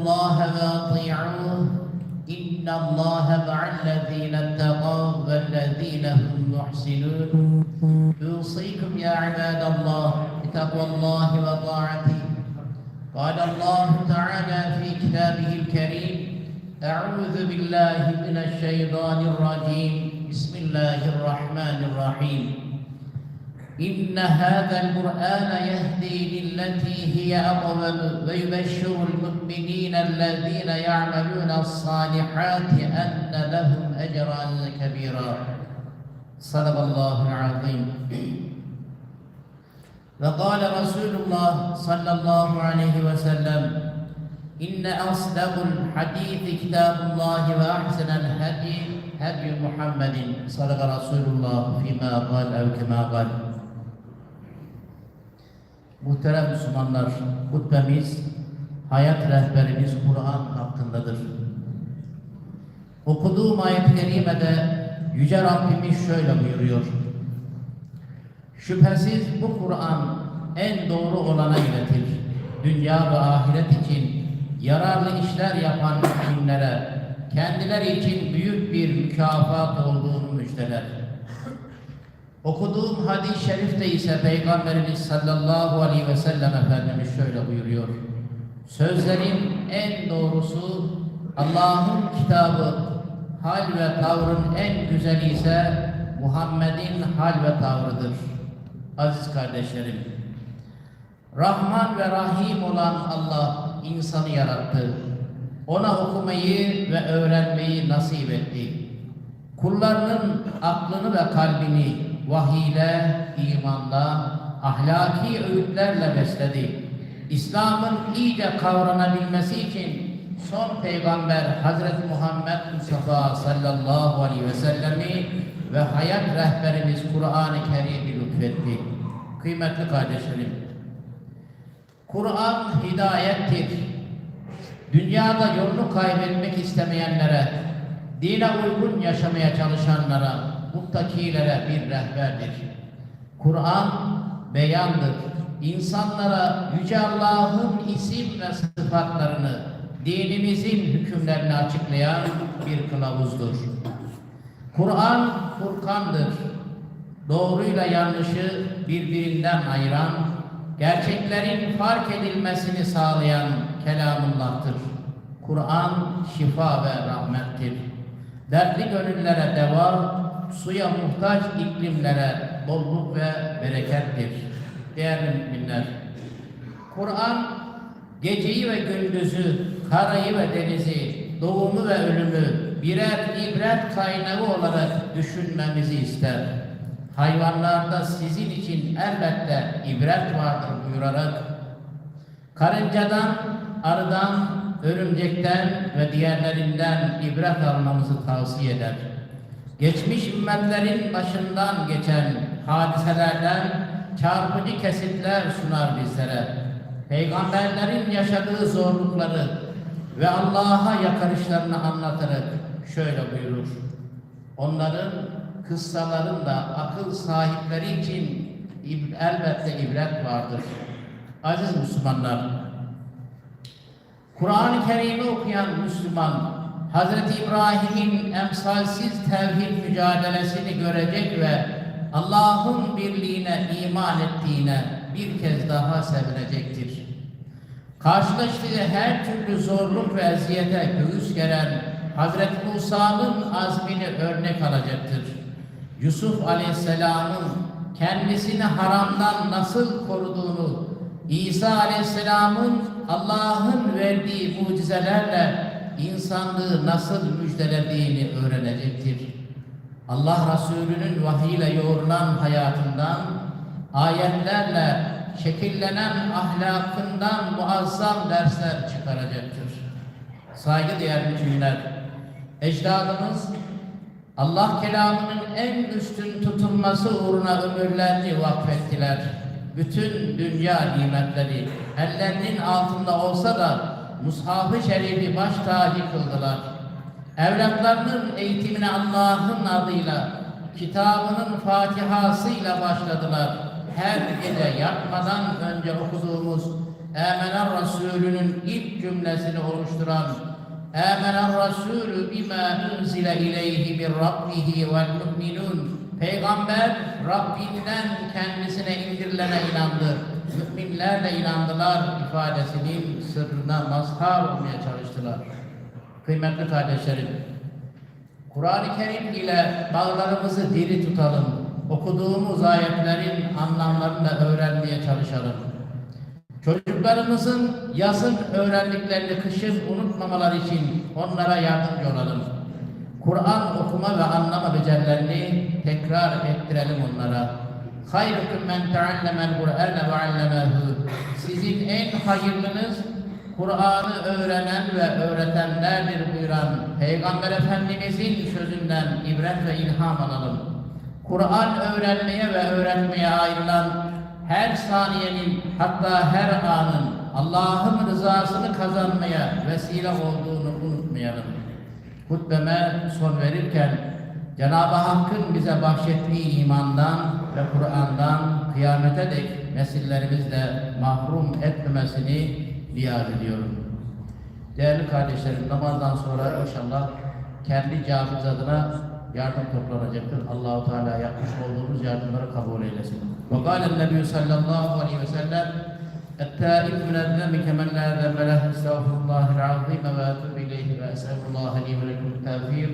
الله وأطيعوه. إن الله مع الذين اتقوا والذين هم محسنون. أوصيكم يا عباد الله بتقوى الله وطاعته. قال الله تعالى في كتابه الكريم أعوذ بالله من الشيطان الرجيم. بسم الله الرحمن الرحيم. إن هذا القرآن يهدي للتي هي أقوم ويبشر المؤمنين الذين يعملون الصالحات أن لهم أجرا كبيرا. صدق الله العظيم. وقال رسول الله صلى الله عليه وسلم إن أصدق الحديث كتاب الله وأحسن الهدي هدي محمد. صدق رسول الله فيما قال أو كما قال. Muhterem Müslümanlar, hutbemiz, hayat rehberimiz Kur'an hakkındadır. Okuduğum ayet-i kerimede Yüce Rabbimiz şöyle buyuruyor. Şüphesiz bu Kur'an en doğru olana iletir. Dünya ve ahiret için yararlı işler yapan müminlere kendileri için büyük bir mükafat olduğunu müjdeler. Okuduğum hadis-i şerifte ise Peygamberimiz sallallahu aleyhi ve sellem Efendimiz şöyle buyuruyor. Sözlerin en doğrusu Allah'ın kitabı, hal ve tavrın en güzeli ise Muhammed'in hal ve tavrıdır. Aziz kardeşlerim, Rahman ve Rahim olan Allah insanı yarattı. Ona okumayı ve öğrenmeyi nasip etti. Kullarının aklını ve kalbini vahiyle, imanla, ahlaki öğütlerle besledi. İslam'ın iyice kavranabilmesi için son peygamber Hazreti Muhammed Mustafa sallallahu aleyhi ve sellemi ve hayat rehberimiz Kur'an-ı Kerim'i lütfetti. Kıymetli kardeşlerim, Kur'an hidayettir. Dünyada yolunu kaybetmek istemeyenlere, dine uygun yaşamaya çalışanlara, muttakilere bir rehberdir. Kur'an beyandır. İnsanlara Yüce Allah'ın isim ve sıfatlarını, dinimizin hükümlerini açıklayan bir kılavuzdur. Kur'an Furkan'dır. Doğruyla yanlışı birbirinden ayıran, gerçeklerin fark edilmesini sağlayan kelamullah'tır. Kur'an şifa ve rahmettir. Dertli gönüllere deva, suya muhtaç iklimlere bolluk ve berekettir. Değerli müminler, Kur'an geceyi ve gündüzü, karayı ve denizi, doğumu ve ölümü birer ibret kaynağı olarak düşünmemizi ister. Hayvanlarda sizin için elbette ibret vardır buyurarak, karıncadan, arıdan, örümcekten ve diğerlerinden ibret almamızı tavsiye eder. Geçmiş ümmetlerin başından geçen hadiselerden çarpıcı kesitler sunar bizlere. Peygamberlerin yaşadığı zorlukları ve Allah'a yakarışlarını anlatarak şöyle buyurur. Onların kıssalarında akıl sahipleri için elbette ibret vardır. Aziz Müslümanlar, Kur'an-ı Kerim'i okuyan Müslüman, Hazreti İbrahim'in emsalsiz tevhid mücadelesini görecek ve Allah'ın birliğine iman ettiğine bir kez daha sevinecektir. Karşılaştığı her türlü zorluk ve eziyete göğüs geren Hazreti Musa'nın azmini örnek alacaktır. Yusuf Aleyhisselam'ın kendisini haramdan nasıl koruduğunu, İsa Aleyhisselam'ın Allah'ın verdiği mucizelerle insanlığı nasıl müjdelediğini öğrenecektir. Allah Resulü'nün vahiyle yoğrulan hayatından, ayetlerle şekillenen ahlakından muazzam dersler çıkaracaktır. Saygıdeğer müminler, ecdadımız Allah kelamının en üstün tutulması uğruna ömürlerini vakfettiler. Bütün dünya nimetleri ellerinin altında olsa da Mushaf-ı Şerif'i baş tacı kıldılar. Evlatlarının eğitimine Allah'ın adıyla, kitabının Fatihasıyla başladılar. Her gece yatmadan önce okuduğumuz Âmenen Resulü'nün ilk cümlesini oluşturan Âmenen Resulü bimâ unzile ileyhi min rabbihi vel mu'minun Peygamber Rabbinden kendisine indirilene inandı. Müminler de inandılar ifadesinin sırrına mazhar olmaya çalıştılar. Kıymetli kardeşlerim, Kur'an-ı Kerim ile bağlarımızı diri tutalım. Okuduğumuz ayetlerin anlamlarını öğrenmeye çalışalım. Çocuklarımızın yazın öğrendiklerini kışın unutmamaları için onlara yardımcı olalım. Kur'an okuma ve anlama becerilerini tekrar ettirelim onlara. Hayrukum men teallemel Kur'ane ve allemehu. Sizin en hayırlınız Kur'an'ı öğrenen ve öğretenlerdir buyuran Peygamber Efendimizin sözünden ibret ve ilham alalım. Kur'an öğrenmeye ve öğretmeye ayrılan her saniyenin hatta her anın Allah'ın rızasını kazanmaya vesile olduğunu unutmayalım. Hutbeme son verirken Cenab-ı Hakk'ın bize bahşettiği imandan ve Kur'an'dan kıyamete dek nesillerimizle mahrum etmemesini niyaz ediyorum. Değerli kardeşlerim namazdan sonra inşallah kendi camimiz adına yardım toplanacaktır. Allahu Teala yapmış olduğumuz yardımları kabul eylesin. Ve kâlen Nebi sallallahu aleyhi ve sellem التائب من الذنب كمن لا ذنب له استغفر الله العظيم واتوب اليه واسال الله لي ولكم التوفيق